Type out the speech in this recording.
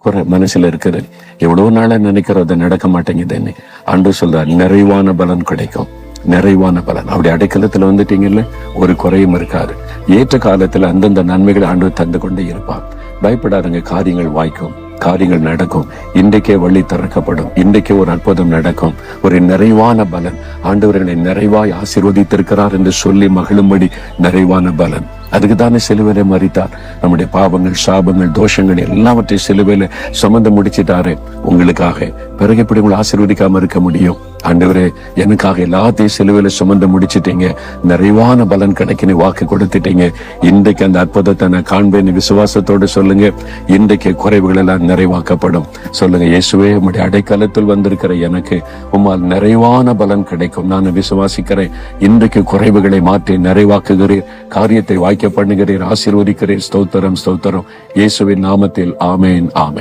குறை மனசுல இருக்குது. எவ்வளவு நாளா நினைக்கிறத நடக்க மாட்டேங்குதுன்னு. அன்று சொல்றார் நிறைவான பலன் கிடைக்கும். நிறைவான பலன். அப்படி அடைக்கலத்துல வந்துட்டீங்கல்ல ஒரு குறையும் இருக்காது. ஏற்ற காலத்துல அந்தந்த நன்மைகளை ஆண்டு தந்து கொண்டே இருப்பார். பயப்படாதங்க காரியங்கள் வாய்க்கும் காரியங்கள் நடக்கும். இன்றைக்கே வழி திறக்கப்படும். இன்றைக்கே ஒரு அற்புதம் நடக்கும். ஒரு நிறைவான பலன். ஆண்டவர்களை நிறைவாய் ஆசீர்வதித்திருக்கிறார் என்று சொல்லி மகிழும்படி நிறைவான பலன். அதுக்கு தானே சிலுவையில மறித்தார் நம்முடைய பாவங்கள் சாபங்கள் தோஷங்கள் எல்லாவற்றையும் சிலுவையில சுமந்து முடிச்சிட்டாரு. உங்களுக்காக பிறகு எப்படி உங்களை ஆசீர்வதிக்காம இருக்க முடியும்? ஆண்டவரே எனக்காக எல்லாத்தையும் சிலுவையில சுமந்து முடிச்சிட்டீங்க. நிறைவான பலன் கிடைக்குன்னு வாக்கு கொடுத்துட்டீங்க. இன்றைக்கு அந்த அற்புதத்தை நான் காண்பேன். விசுவாசத்தோடு சொல்லுங்க. இன்றைக்கு குறைவுகள் எல்லாம் நிறைவாக்கப்படும். சொல்லுங்க இயேசுவே உம்முடைய அடைக்கலத்தில் வந்திருக்கிற எனக்கு உம்மால் நிறைவான பலன் கிடைக்கும். நான் விசுவாசிக்கிறேன். இன்றைக்கு குறைவுகளை மாற்றி நிறைவாக்குகிறீர். காரியத்தை வாய்க்க பண்ணுகிறீர். ஆசீர்வதிக்கிறீர். ஸ்தோத்திரம் ஸ்தோத்திரம். இயேசுவின் நாமத்தில் ஆமேன் ஆமேன்.